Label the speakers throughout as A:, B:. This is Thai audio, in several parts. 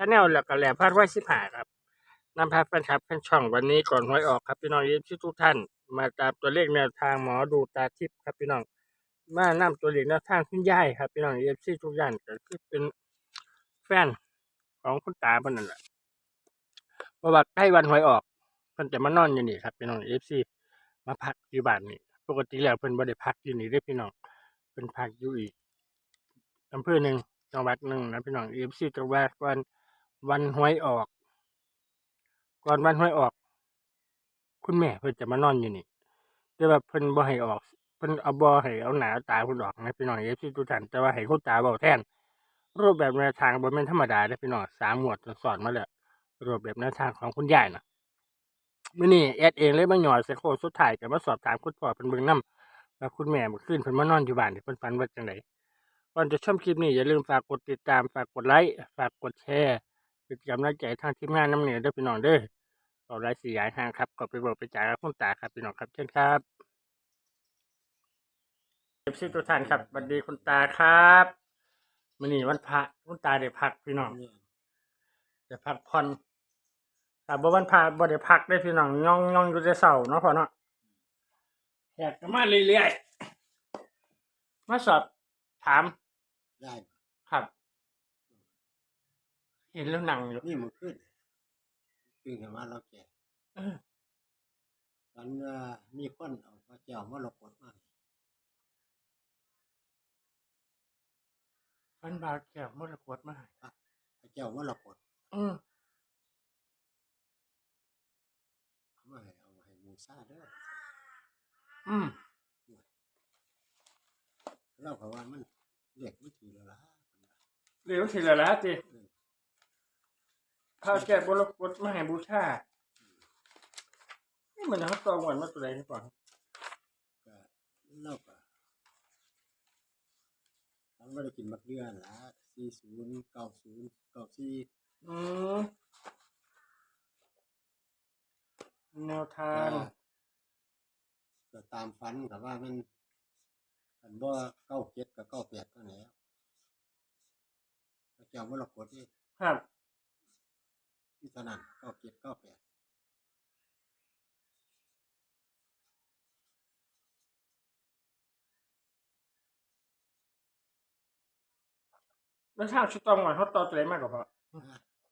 A: ชาแนลแล้วก็แหลมพาดไว้สิบหาครับนำพาแฟนคลับแฟนช่องวันนี้ก่อนหวยออกครับพี่น้องเอฟซีทุกท่าน มาตามตัวเลขแนวทางหมอดูตาทิพย์ครับพี่น้องมานำตัวเลขแนวทางคุณยายครับพี่น้องเอฟซีทุกท่านก็คือเป็นแฟนของคุณตาเพิ่นนั่นแหละเพราะว่าใกล้วันหวยออกเพิ่นจะมานอนอยู่นี่ครับพี่น้องเอฟซีมาพักอยู่บ้านนี่ปกติแล้วเพิ่นบ่ได้พักอยู่นี่เด้พี่น้องเพิ่นพักอยู่อีกอำเภอหนึ่งจังหวัดหนึ่งนะพี่น้องเอฟซีจังหวัดวัน วันหวยออก ก่อนวันหวยออก คุณแม่เพิ่นจะมานอนอยู่นี่แต่ว่าเพิ่นบ่ให้ออกเพิ่นเอาบ่ให้เอาหนาเอาตาเพิ่นออกนะพี่น้องเอฟซีทุกท่านแต่ว่าให้คุณตาเว้าแทน รูปแบบแนวทางบ่แม่นธรรมดาเด้พี่น้องสามหมวดสอนมาแล้วรูปแบบแนวทางของคุณยายน่ะมื้อนี้แอดเองเลยมาหยอดใส่โคสุดท้ายก็มาสอบถามคุณพ่อเพิ่นเบิ่งนํว่าคุณแม่มื่อคืนเพิ่นมานอนอยู่บ้านนี่เพิ่นฝันว่าจังไดก่อนจะชมคลิปนี้อย่าลืมฝากกดติดตามฝากกดไลค์ฝากกดแชร์ เป็นกำลังใจทางทีมงานน้ำเหนือเด้อพี่น้องเด้อเอาไลฟ์สี่ยายห้างครับก็ไปเบิกไปจ่ายกับคุณตาครับพี่น้องครับเชิญครับเอฟซีตัวท่านครับสวัสดีคุณตาครับมันนี่วันพระคุณตาได้พักพี่น้องได้พักผ่อนแต่บ่วันพระบ่ได้พักได้พี่น้องย่องย่องอยู่แต่เสาเนาะพ่อเนาะอยากจะมาเรื่อยๆมาสอบถาม
B: ได้
A: ครับ เห็นแล้วหนังอยู่
B: นี่มันขึ้นตื่นขึ้นมาเราแก่
A: เออ
B: ตอนว่ามีคนเอาพระเจ้ามาลกดมาให้
A: ฟันบาดแก้วมรกตมาให้
B: พระเจ้ามาลกด
A: อืม
B: เอามาให้เอามาให้มูซาเด้อ
A: อืม
B: เราก็ว่ามันเรียกวิธีแล้วล่ะ
A: เดี๋ยวสิละละจิ
B: เออ
A: ข้าวแกะบรกตมาให้บูชานี่มันนะครับตองวันมาตัวใดนี่ก่อน
B: ก็เราก็เราไม่ได้กินบักเดือนละสี่ศูนย์เก้าศูนย์เก้าสี่
A: อืมแนวทา
B: ก็
A: ง
B: ก็ตามฟันกับว่ามันอันบ่เก้าเจ็ดกับเก้าแปดเท่านั้นแหล้วพระเจ้ามาลกดนี่
A: ครับ
B: ที่เท่านั้นเก้าเจ็ดเก้าแปด
A: แนวทางชุดตองวันเขาต่อตัวใดมากกว่าพอ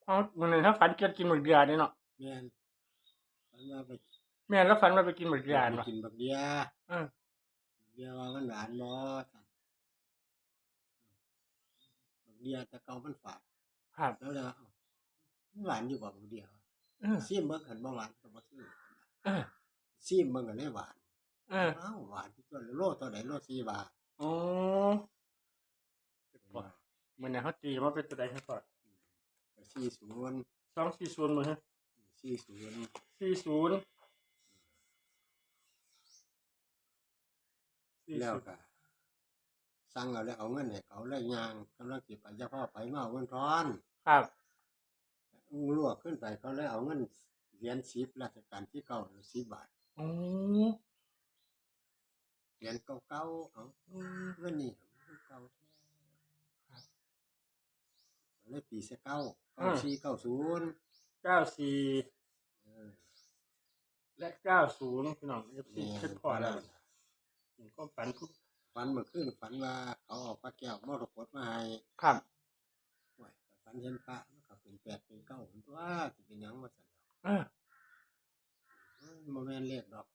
A: เขามันนึงถ้าฝันเกินกินหมึกเดือนนี่เนาะ
B: แม่นฝันว่าไป
A: แม่นแล้วฝันว่าไปกินหมึกเดือน
B: ไป
A: เนาะ
B: กินบักเดีย
A: เออ
B: บักเดียว่ามันหวานบ่สั่นบักเดียแต่เก่ามันฝาด
A: ครับ
B: แล้วเลยว่าเอ้ามัน หวานอยู่บ่บักเดีย
A: เออ
B: ซีมเบิ่งคันบ่หวานก็บ่ซื้อ
A: เออ
B: ซีมเบิ่งก็เลยหวาน
A: เออ
B: อ้าวหวานที่ตัวโลเท่าใดโล4บาท
A: อ๋อมันเนี่ยเขาตีมาเป็นตัวใดครับก่อน
B: ก็40
A: สองสี่ศูนย์มือฮะ
B: 40
A: สี่ศูนย์สี่
B: แล้ว
A: ศูนย์
B: ก็สั่งเอาแล้วเอาเงินให้เขาเลยย่างกำลังสิไปจะพ่อไปมาเอาเงินทอน
A: ครับ
B: อู้ ลวกขึ้นไปเขาเลยเอาเงินเหรียญ10ราชการที่เก่า10บาท
A: อ๋อ
B: เหรียญเก่าๆเอา
A: อืม
B: เงินนี่มันเก่าแท้เลยปีเสเก้าเก้าสี่เก้าศูนย์
A: เก้าสี่
B: เออ
A: และเก้าศูนย์พี่น้องเอฟซี
B: แม่
A: ขึ้นพอแล้วผมก็ฝันทุก
B: ฝันเมื่อคืนฝันว่าเขาเอาพระแก้วมรกตมาให้
A: ครับ
B: โอ้ย ฝันเห็นพระมันก็เป็นแปดเป็นเก้าผมตัวจะเป็นหยังมาสั่น
A: เออ
B: โมเมนเลขดอก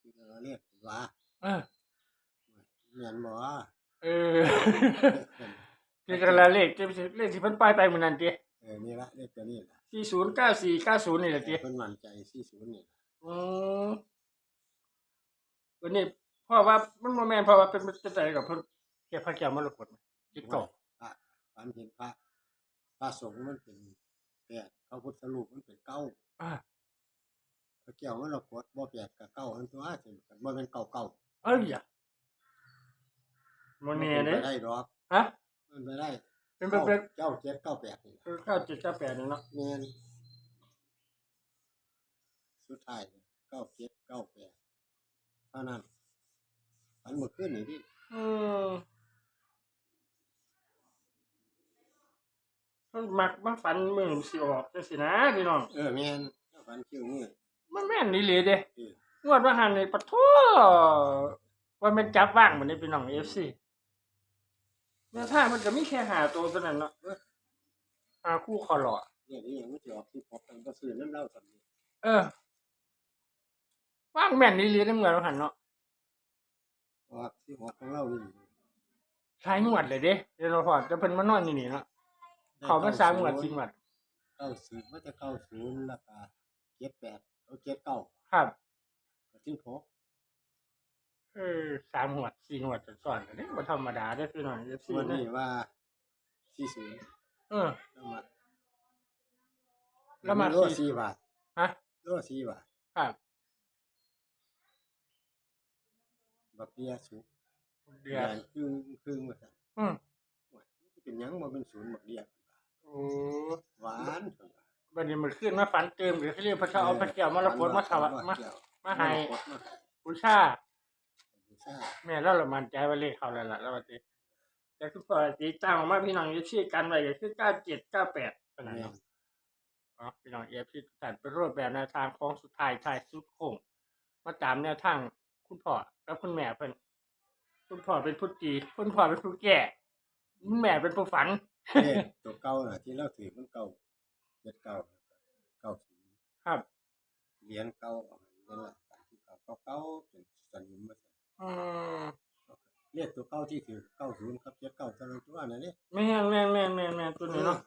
B: คือเราเลขว่า
A: เออ
B: เมียนบ่
A: เออคือกันละเลขที่เลขที่เพิ่นป้ายไปเหมือนนั้นจี
B: เออนี่ละเลขตัวนี้ละ
A: สี่ศูนย์เก้าสี่เก้าศูนย์นี่แหละจี
B: เพิ่นมั่นใจสี่ศูนย์นี่ล่ะ
A: อืมวันนี้พ่อว่ามันโมแมนพ่อว่าเป็นเป็นใจกับเพิ่นแก่พระแก้วมรกตจิตเก่า
B: พระฝันเห็นพระ พระสงฆ์มันเป็นแปดพระพุทธรูปมันเป็นเก้า
A: อ่า
B: พระแก้วมันเรากดบ่แปดกับเก้าอันตัวสิกันบ่เป็นเก้าเก้า
A: เอ้ยอะโมเน่เด้
B: ไปได้ดอก
A: ฮะ
B: มันไปได้
A: เป็นเป็นเป็น
B: เก้าเจ็ดเก้าแปดนี่ล่ะ
A: คือเก้าเจ็ดเก้าแปดนี่เนาะ
B: แม่นสุดท้ายเก้าเจ็ดเก้าแปดเท่านั้นฝันเมื่อคืนนี่ดิ
A: อืม มันมักมาฝันมือสิออกจังซี่นะพี่น้อง
B: เออแม่นแล้วฝันคิวมือ
A: มันแม่นอีหลีเด้
B: เออ
A: งวดว่าหันนี่ปะโทว่ามันจับว่างบ่ได้พี่น้อง FC แนวทางมันก็มีแค่หาตัวเท่านั้นเนาะหาคู่คอหล่อ
B: เนี่ยนี่ยังไม่จะออกที่พบกันก็ซื้อน้ำเหล้าสำนี้
A: เออ ว่างแม่นอีหลีได้เหมือนว่าหันเนาะ
B: ออกที่พบของเรานี่
A: ทายงวดเลยเด้เดี๋ยวเราพอจะเพิ่นมานอนอยู่นี่เนาะ เขามาสามงวดจริงวด
B: เก้าศูนย์ว่าจะเก้าศูนย์แล้วก็เจ็ดแปดเอาเจ็ดเก้า
A: ครับ
B: ก็ที่พบ
A: เออสามงวดสี่งวดซ้อนๆกันนี่บ่ธรรมดาเด้อพี่น้อง FC
B: วัน
A: นะ
B: นี้ว่าสี่ศูนย์
A: เออ
B: แล้วมา
A: แล้วมา
B: โลสี่บาท
A: ฮะ
B: โลสี่บาท
A: ครับ
B: บักเบียสุก
A: เดือ
B: แด
A: ด
B: งครึ่งครึ่งมาสั่น
A: อืม
B: โอ้ยมันเป็นหยังบ่เป็นศูนย์บักเดีย
A: โอ้
B: หวานเพิ่นว่า
A: บัดนี้มันขึ้นมาฝันเติมหรือเขาเรียกพระเจ้าเอาพระแก้วมรกตมาถวายมา
B: เกี่ยว
A: มาให้
B: มรกตมาให้
A: บูชา
B: บูชา
A: แม่เราละมันใจว่าเลขเขาแล้วล่ะแล้วว่าติแต่คือพอตีตั้งออกมาพี่น้องอยู่ที่กันไว้ก็คือ97 98ขนาด
B: แม่
A: นั้น
B: น
A: อ๋อพี่น้องเอฟที่ตัดเป็นรูปแบบแนวทางของสุดท้ายท้ายสุดโค้งมาตามแนวทางคุณพ่อและคุณแม่เพิ่นคุณพ่อเป็นผู้ตีคุณพ่อเป็นผู้แก่คุณแม่เป็นผู้ฝัน
B: เลขตัวเก่าน่ะที่เราถือมันเก่าเจ็ดเก่าเก้าศูนย์
A: ครับ
B: เหรียญเก่าเอาให้นั่นล่ะตามที่เก่าเก่าๆเป็นสนิมมาสั่น
A: อืม
B: เลขตัวเก่าที่ถือเก้าศูนย์ครับเจ็ดเก้าเท่านั้นตัวนั่นนี่
A: แม่นแม่นแม่นแม่นแม่นตัวนี้เนาะ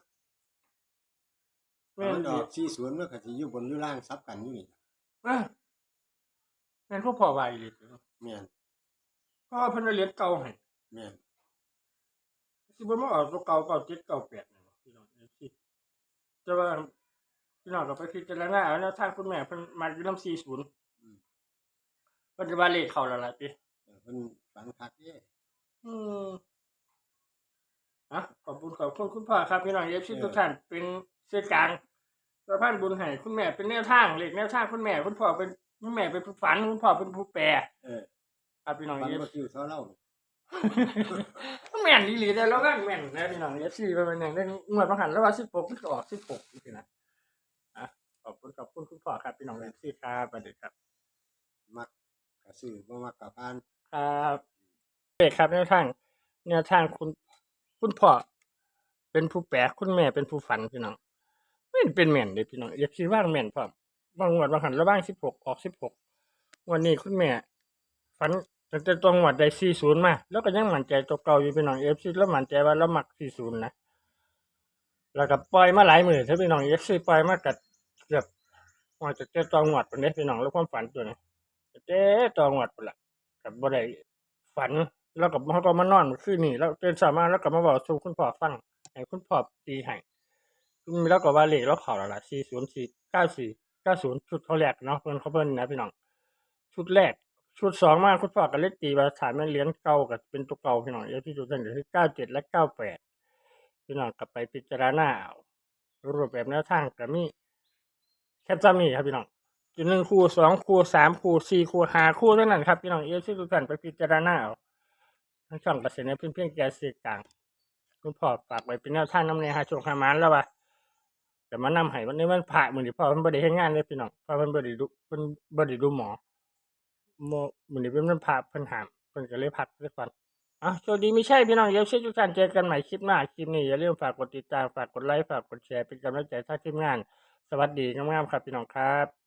A: แม่น
B: มันอ
A: ดี
B: อกสี่ศูนย์มันก็สิอยู่บนอยู่ล่างซับกันอยู่นี่
A: เอ้อแม่นพวกพ่อวายเลย
B: แม่น
A: เพราะว่าเพิ่นเอาเหรียญเก่าให้
B: แม่น
A: สิบ่มาออกตัวเก่าเก่าเจ็ดเก่าแปดนี่เนาะพี่น้องเอฟซีแต่ว่าพี่น้องก็ไปพิจารณาเอาแนวทางคุณแม่เพิ่นมาอยู่นำ40
B: อืม
A: เพิ่นจะว่าเลขเข้าแล้วล่ะติ
B: เออเพิ่นฝันคักเด้
A: อืมอะขอบคุณขอบคุณคุณพ่อครับพี่น้องเอฟซีทุกท่านเป็นสื่อกลางสะพานบุญให้คุณแม่เป็นแนวทางเลขแนวทางคุณแม่คุณพ่อเป็นคุณแม่เป็นผู้ฝันคุณพ่อเป็นผู้แปล
B: เออ
A: ครับพี่น้อง
B: ฝัน
A: เอฟ
B: บ่คิวเท่าเรานี่
A: แม่นดีหลีได้แล้วก็แม่นนะพี่น้องเอฟซีไปเป็นอย่างได้งวดประหันแล้วว่า16มันก็ออก16นี่สินะอะขอบคุณขอบคุณคุณพ่อครับพี่น้องเอฟซีครับสวัสดีครับ
B: มักก็ซื้อบ่มักก็ผ่าน
A: ครับเอกครับแนวทางแนวทางคุณ คุณพ่อเป็นผู้แปลคุณแม่เป็นผู้ฝันพี่น้องไม่นเป็นแม่นเลยพี่น้องอยากคิดว่าแม่นพร้อมบางงวดบางหันระบ้างสิบหกออกสิบหกวันนี้คุณแม่ฝัน ตั้งแต่ตัวงวดได้สี่ศูนย์มา แล้วก็ยังมั่นใจตัวเก่าอยู่พี่น้องเอฟซีแล้วมั่นใจว่าเราหมักสี่ศูนย์นะแล้วก็ปล่อยมาหลายหมือถ้าพี่น้องเอฟซีปล่อยมากัดเกือบว่าจะเจอตัวงวดเป็นเด้พี่น้องแล้วความฝันตัวนี้เจ๊ตัวงวดเป็นละกับบ่ได้ฝันแล้วกับเขาก็มานอนคืนนี้แล้วตื่นเช้ามาแล้วก็มาบอกสู่คุณพ่อฟังให้คุณพ่อตีให้แล้วก็ว่าเลขแล้วเข้าแล้วล่ะ404 94 90ชุดเขาแรกเนาะเพิ่นเขาเพิ่นนะพี่น้อง ชุดแรก ชุดสองมากคุณพ่อก็เลยตีว่าฐานแม่เหรียญเก่ากับเป็นตัวเก่าพี่น้องอย่างที่จุดนั้นก็คือ97และ98พี่น้องกลับไปพิจารณาเอารูปแบบแนวทางก็มีแค่จำนี่ครับพี่น้องจุดหนึ่งคู่สองคู่สามคู่สี่คู่ห้าคู่เท่านั้นครับพี่น้องเอฟซีทุกท่านไปพิจารณาเอาทั้งช่องกระเสนเพียงเพียงแก่สื่อกลางคุณพ่อฝากไว้เป็นแนวทางน้ำในหาชงหามานแล้วว่าแต่มานำให้วันนี้มันผ่ามือนี้พ่อเพิ่นบ่ได้เฮ็ดงานเลยพี่น้องพ่อเพิ่นบ่ได้ดูเพิ่นบ่ได้ดูหมอ โมมื้อนี้เพิ่นมันผ่าปัญหาคนก็เลยพักไปก่อนอะสวัสดีไม่ใช่พี่น้องเอฟซีทุกท่านเจอกันใหม่คลิปหน้าคลิปนี้อย่าลืมฝากกดติดตามฝากกดไลค์ฝากกดแชร์เป็นกำลังใจท่าทีมงาน สวัสดีงามๆครับพี่น้องครับ